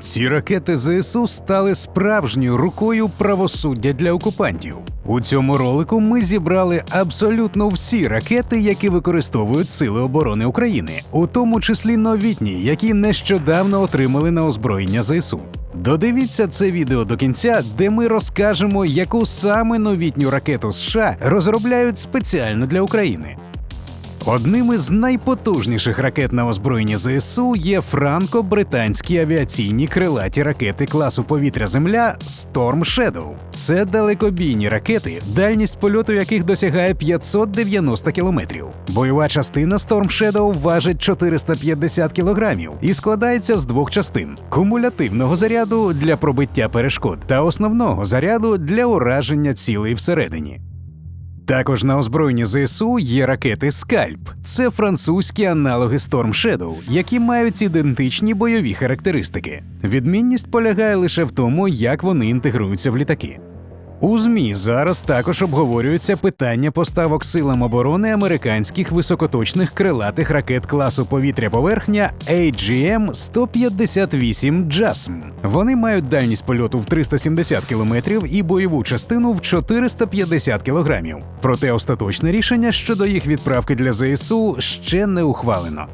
Ці ракети ЗСУ стали справжньою рукою правосуддя для окупантів. У цьому ролику ми зібрали абсолютно всі ракети, які використовують Сили оборони України, у тому числі новітні, які нещодавно отримали на озброєння ЗСУ. Додивіться це відео до кінця, де ми розкажемо, яку саме новітню ракету США розробляють спеціально для України. Одним із найпотужніших ракет на озброєнні ЗСУ є франко-британські авіаційні крилаті ракети класу повітря-Земля Storm Shadow. Це далекобійні ракети, дальність польоту яких досягає 590 кілометрів. Бойова частина Storm Shadow важить 450 кілограмів і складається з двох частин: кумулятивного заряду для пробиття перешкод та основного заряду для ураження цілей всередині. Також на озброєнні ЗСУ є ракети Скальп. Це французькі аналоги Storm Shadow, які мають ідентичні бойові характеристики. Відмінність полягає лише в тому, як вони інтегруються в літаки. У ЗМІ зараз також обговорюється питання поставок силам оборони американських високоточних крилатих ракет класу повітря-поверхня AGM-158 JASM. Вони мають дальність польоту в 370 км і бойову частину в 450 кг. Проте остаточне рішення щодо їх відправки для ЗСУ ще не ухвалено.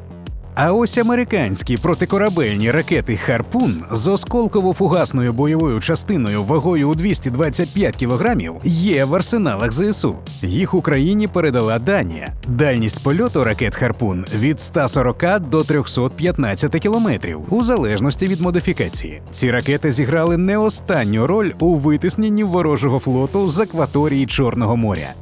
А ось американські протикорабельні ракети Харпун з осколково-фугасною бойовою частиною вагою у 225 кілограмів є в арсеналах ЗСУ. Їх Україні передала Данія. Дальність польоту ракет Харпун від 140 до 315 кілометрів, у залежності від модифікації. Ці ракети зіграли не останню роль у витисненні ворожого флоту з акваторії Чорного моря.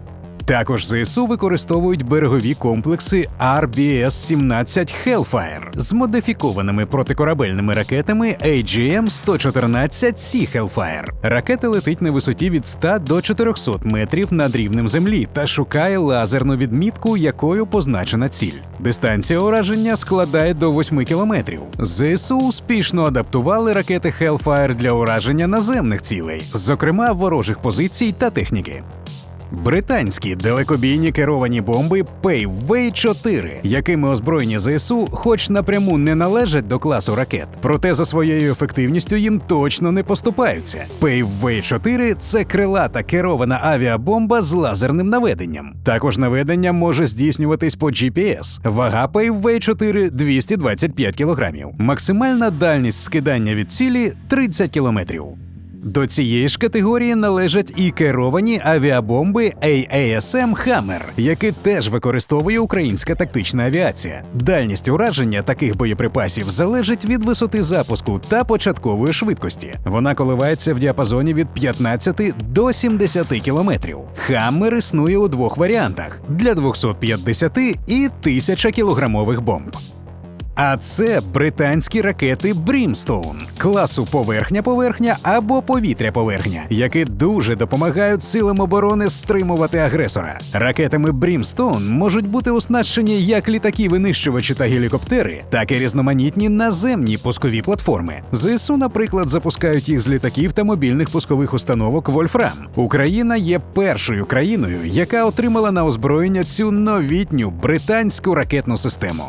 Також ЗСУ використовують берегові комплекси RBS-17 Hellfire з модифікованими протикорабельними ракетами AGM-114 Sea Hellfire. Ракета летить на висоті від 100 до 400 метрів над рівнем землі та шукає лазерну відмітку, якою позначена ціль. Дистанція ураження складає до 8 кілометрів. ЗСУ успішно адаптували ракети Hellfire для ураження наземних цілей, зокрема ворожих позицій та техніки. Британські далекобійні керовані бомби Paveway 4 якими озброєні ЗСУ, хоч напряму не належать до класу ракет, проте за своєю ефективністю їм точно не поступаються. Paveway 4 це крилата керована авіабомба з лазерним наведенням. Також наведення може здійснюватись по GPS. Вага Paveway 4 – 225 кг. Максимальна дальність скидання від цілі 30 кілометрів. До цієї ж категорії належать і керовані авіабомби AASM Hammer, які теж використовує українська тактична авіація. Дальність ураження таких боєприпасів залежить від висоти запуску та початкової швидкості. Вона коливається в діапазоні від 15 до 70 кілометрів. Хаммер існує у двох варіантах: для 250 і 1000 кілограмових бомб. А це британські ракети Brimstone класу поверхня-поверхня або повітря-поверхня, які дуже допомагають силам оборони стримувати агресора. Ракетами Brimstone можуть бути оснащені як літаки-винищувачі та гелікоптери, так і різноманітні наземні пускові платформи. ЗСУ, наприклад, запускають їх з літаків та мобільних пускових установок Вольфрам. Україна є першою країною, яка отримала на озброєння цю новітню британську ракетну систему.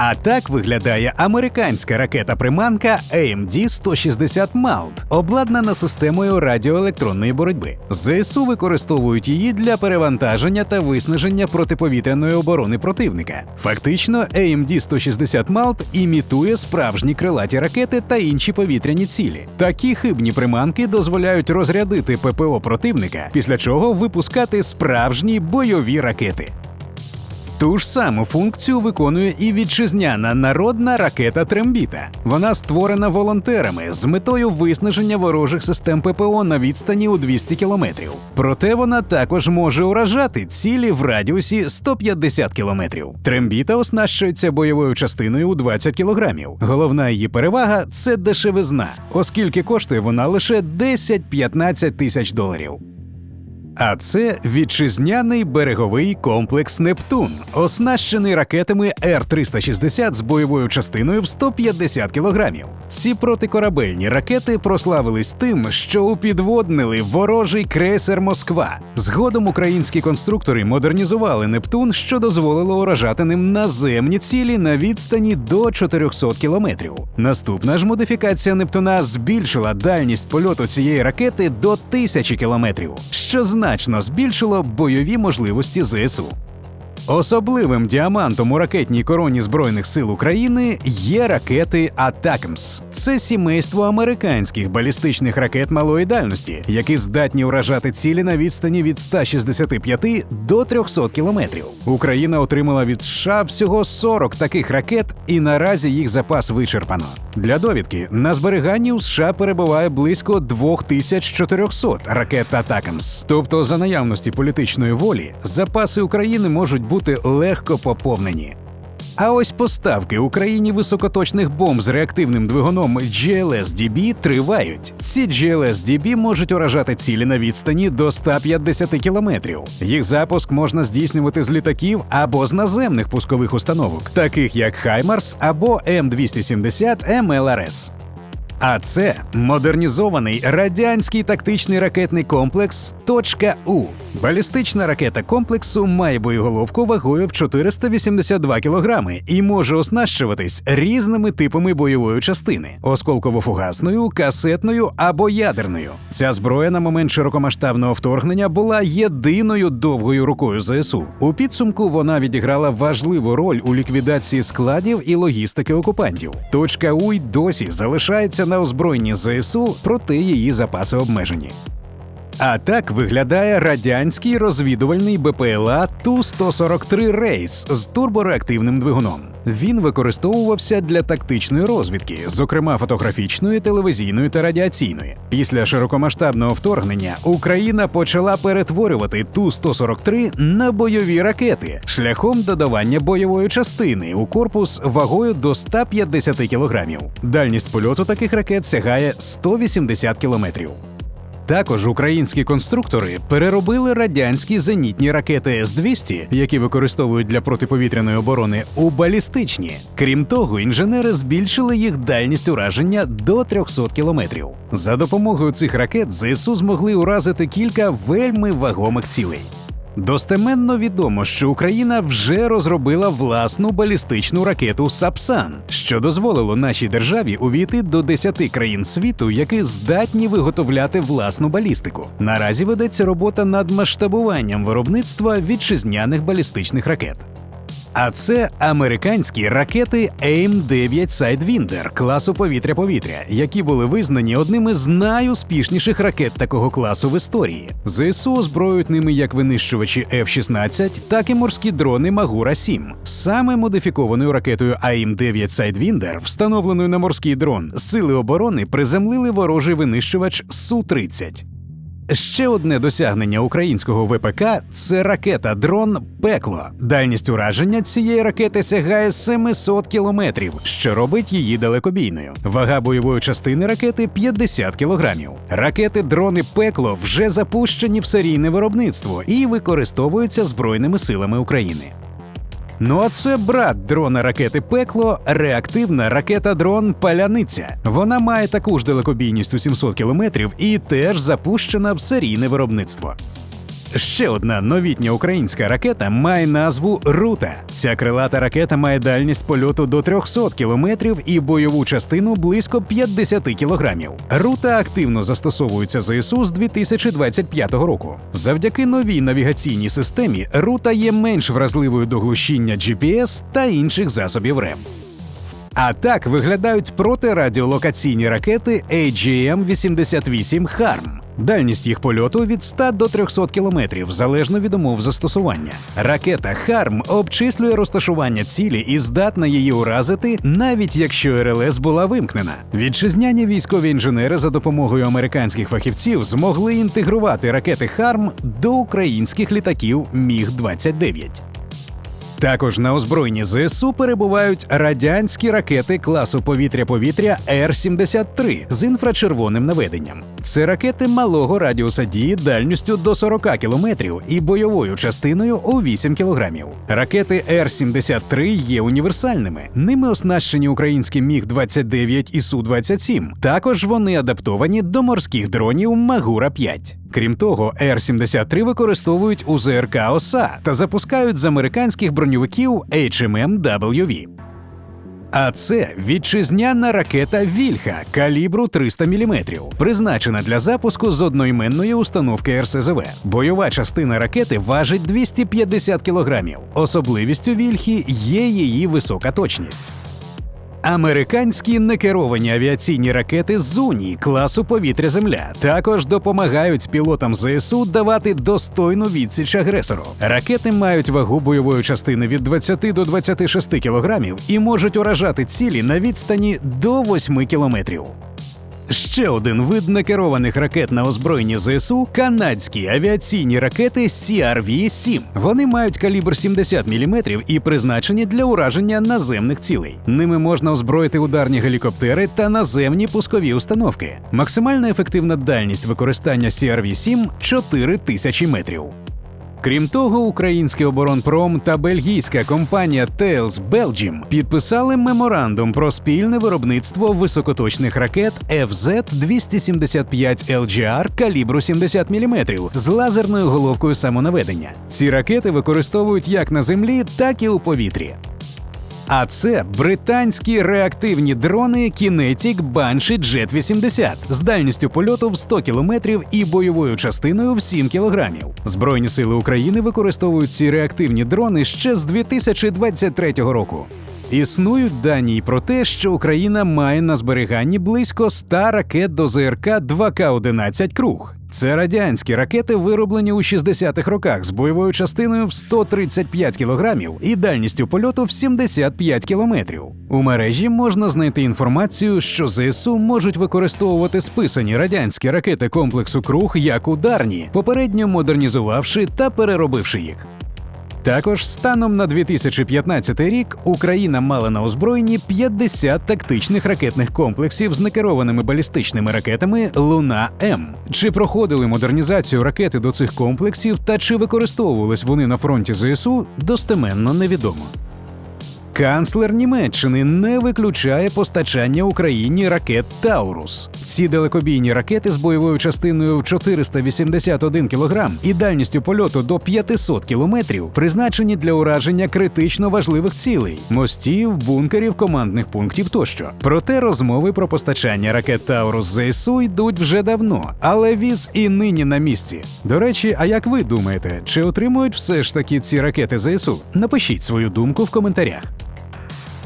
А так виглядає американська ракета-приманка AMD-160 MALT, обладнана системою радіоелектронної боротьби. ЗСУ використовують її для перевантаження та виснаження протиповітряної оборони противника. Фактично, AMD-160 MALT імітує справжні крилаті ракети та інші повітряні цілі. Такі хибні приманки дозволяють розрядити ППО противника, після чого випускати справжні бойові ракети. Ту ж саму функцію виконує і вітчизняна народна ракета Трембіта. Вона створена волонтерами з метою виснаження ворожих систем ППО на відстані у 200 кілометрів. Проте вона також може уражати цілі в радіусі 150 кілометрів. Трембіта оснащується бойовою частиною у 20 кілограмів. Головна її перевага це дешевизна, оскільки коштує вона лише 10-15 тисяч доларів. А це вітчизняний береговий комплекс Нептун, оснащений ракетами Р-360 з бойовою частиною в 150 кілограмів. Ці протикорабельні ракети прославились тим, що упідводнили ворожий крейсер Москва. Згодом українські конструктори модернізували Нептун, що дозволило уражати ним наземні цілі на відстані до 400 кілометрів. Наступна ж модифікація Нептуна збільшила дальність польоту цієї ракети до 1000 кілометрів, що значно збільшило бойові можливості ЗСУ. Особливим діамантом у ракетній короні Збройних сил України є ракети Атакмс. Це сімейство американських балістичних ракет малої дальності, які здатні уражати цілі на відстані від 165 до 300 кілометрів. Україна отримала від США всього 40 таких ракет, і наразі їх запас вичерпано. Для довідки на зберіганні у США перебуває близько 2400 ракет Атакмс. Тобто, за наявності політичної волі, запаси України можуть бути легко поповнені. А ось поставки Україні високоточних бомб з реактивним двигуном GLSDB тривають. Ці GLSDB можуть уражати цілі на відстані до 150 кілометрів. Їх запуск можна здійснювати з літаків або з наземних пускових установок, таких як Хаймарс або М270 МЛРС. А це модернізований радянський тактичний ракетний комплекс «Точка У». Балістична ракета комплексу має боєголовку вагою в 482 кілограми і може оснащуватись різними типами бойової частини: осколково-фугасною, касетною або ядерною. Ця зброя на момент широкомасштабного вторгнення була єдиною довгою рукою ЗСУ. У підсумку вона відіграла важливу роль у ліквідації складів і логістики окупантів. Точка У й досі залишається на озброєнні ЗСУ, проте її запаси обмежені. А так виглядає радянський розвідувальний БПЛА Ту-143 Рейс з турбореактивним двигуном. Він використовувався для тактичної розвідки, зокрема фотографічної, телевізійної та радіаційної. Після широкомасштабного вторгнення Україна почала перетворювати Ту-143 на бойові ракети шляхом додавання бойової частини у корпус вагою до 150 кілограмів. Дальність польоту таких ракет сягає 180 кілометрів. Також українські конструктори переробили радянські зенітні ракети С-200, які використовують для протиповітряної оборони, у балістичні. Крім того, інженери збільшили їх дальність ураження до 300 кілометрів. За допомогою цих ракет ЗСУ змогли уразити кілька вельми вагомих цілей. Достеменно відомо, що Україна вже розробила власну балістичну ракету Сапсан, що дозволило нашій державі увійти до 10 країн світу, які здатні виготовляти власну балістику. Наразі ведеться робота над масштабуванням виробництва вітчизняних балістичних ракет. А це американські ракети AIM-9 Sidewinder класу повітря-повітря, які були визнані одними з найуспішніших ракет такого класу в історії. ЗСУ озброюють ними як винищувачі F-16, так і морські дрони Магура 7 Саме модифікованою ракетою AIM-9 Sidewinder, встановленою на морський дрон, сили оборони приземлили ворожий винищувач Су-30. Ще одне досягнення українського ВПК це ракета дрон Пекло. Дальність ураження цієї ракети сягає 700 кілометрів, що робить її далекобійною. Вага бойової частини ракети 50 кілограмів. Ракети дрони Пекло вже запущені в серійне виробництво і використовуються Збройними силами України. Ну а це брат дрона ракети Пекло, реактивна ракета дрон Паляниця. Вона має таку ж далекобійність у 700 кілометрів і теж запущена в серійне виробництво. Ще одна новітня українська ракета має назву Рута. Ця крилата ракета має дальність польоту до 300 кілометрів і бойову частину близько 50 кілограмів. Рута активно застосовується ЗСУ з 2025 року. Завдяки новій навігаційній системі рута є менш вразливою до глушіння GPS та інших засобів РЕМ. А так виглядають протирадіолокаційні ракети AGM-88 HARM. Дальність їх польоту від 100 до 300 кілометрів залежно від умов застосування. Ракета HARM обчислює розташування цілі і здатна її уразити, навіть якщо РЛС була вимкнена. Вітчизняні військові інженери за допомогою американських фахівців змогли інтегрувати ракети HARM до українських літаків Міг 29 також на озброєнні ЗСУ перебувають радянські ракети класу повітря-повітря Р-73 з інфрачервоним наведенням. Це ракети малого радіуса дії дальністю до 40 кілометрів і бойовою частиною у 8 кілограмів. Ракети Р-73 є універсальними. Ними оснащені українські Міг-29 і Су-27. Також вони адаптовані до морських дронів Магура 5. Крім того, Р-73 використовують у ЗРК ОСА та запускають з американських броньовиків HMM-WV. А це вітчизняна ракета Вільха калібру 300 мм, призначена для запуску з одноіменної установки РСЗВ. Бойова частина ракети важить 250 кг. Особливістю Вільхи є її висока точність. Американські некеровані авіаційні ракети Зуні класу повітря-земля також допомагають пілотам ЗСУ давати достойну відсіч агресору. Ракети мають вагу бойової частини від 20 до 26 кілограмів і можуть уражати цілі на відстані до 8 кілометрів. Ще один вид некерованих ракет на озброєнні ЗСУ канадські авіаційні ракети CRV-7. Вони мають калібр 70 мм і призначені для ураження наземних цілей. Ними можна озброїти ударні гелікоптери та наземні пускові установки. Максимальна ефективна дальність використання CRV-7 – 4000 метрів. Крім того, український оборонпром та бельгійська компанія Tails Belgium підписали меморандум про спільне виробництво високоточних ракет FZ-275 LGR калібру 70 мм з лазерною головкою самонаведення. Ці ракети використовують як на землі, так і у повітрі. А це британські реактивні дрони Kinetic Banshee Jet 80 з дальністю польоту в 100 км і бойовою частиною в 7 кг. Збройні сили України використовують ці реактивні дрони ще з 2023 року. Існують дані й про те, що Україна має на зберіганні близько 100 ракет до ЗРК 2К-11 Круг. Це радянські ракети, вироблені у 60-х роках з бойовою частиною в 135 кілограмів і дальністю польоту в 75 кілометрів. У мережі можна знайти інформацію, що ЗСУ можуть використовувати списані радянські ракети комплексу Круг як ударні, попередньо модернізувавши та переробивши їх. Також станом на 2015 рік Україна мала на озброєнні 50 тактичних ракетних комплексів з некерованими балістичними ракетами Луна М. Чи проходили модернізацію ракети до цих комплексів та чи використовувались вони на фронті ЗСУ, достеменно невідомо. Канцлер Німеччини не виключає постачання Україні ракет Таурус. Ці далекобійні ракети з бойовою частиною в 481 кг і дальністю польоту до 500 км призначені для ураження критично важливих цілей мостів, бункерів, командних пунктів тощо. Проте розмови про постачання ракет Таурус ЗСУ йдуть вже давно, але віз і нині на місці. До речі, а як ви думаєте, чи отримують все ж таки ці ракети ЗСУ? Напишіть свою думку в коментарях.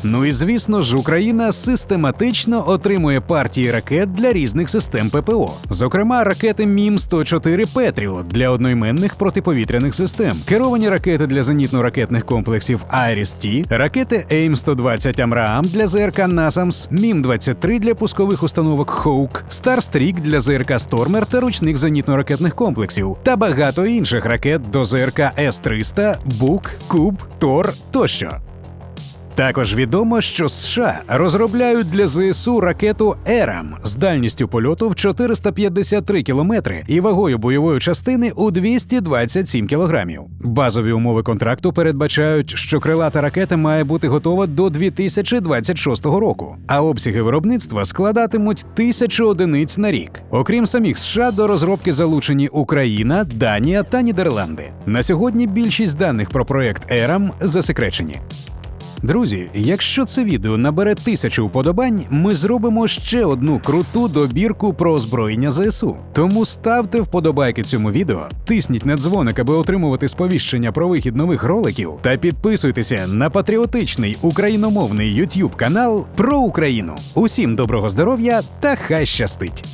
Ну і звісно ж, Україна систематично отримує партії ракет для різних систем ППО, зокрема ракети Мім 104 Петріот для одноіменних протиповітряних систем, керовані ракети для зенітно-ракетних комплексів Айріс-Ті, ракети Ейм 120 Амраам для ЗРК Насамс, Мім 23 для пускових установок Хоук, Старстрік для ЗРК Стормер та ручних зенітно-ракетних комплексів, та багато інших ракет до ЗРК С-300, Бук, Куб, Тор тощо. Також відомо, що США розробляють для ЗСУ ракету Ерам з дальністю польоту в 453 кілометри і вагою бойової частини у 227 кілограмів. Базові умови контракту передбачають, що крилата ракета має бути готова до 2026 року, а обсяги виробництва складатимуть тисячу одиниць на рік. Окрім самих США, до розробки залучені Україна, Данія та Нідерланди. На сьогодні більшість даних про проект Ерам засекречені. Друзі, якщо це відео набере тисячу вподобань, ми зробимо ще одну круту добірку про озброєння ЗСУ. Тому ставте вподобайки цьому відео, тисніть на дзвоник, аби отримувати сповіщення про вихід нових роликів, та підписуйтеся на патріотичний україномовний YouTube канал про Україну. Усім доброго здоров'я та хай щастить!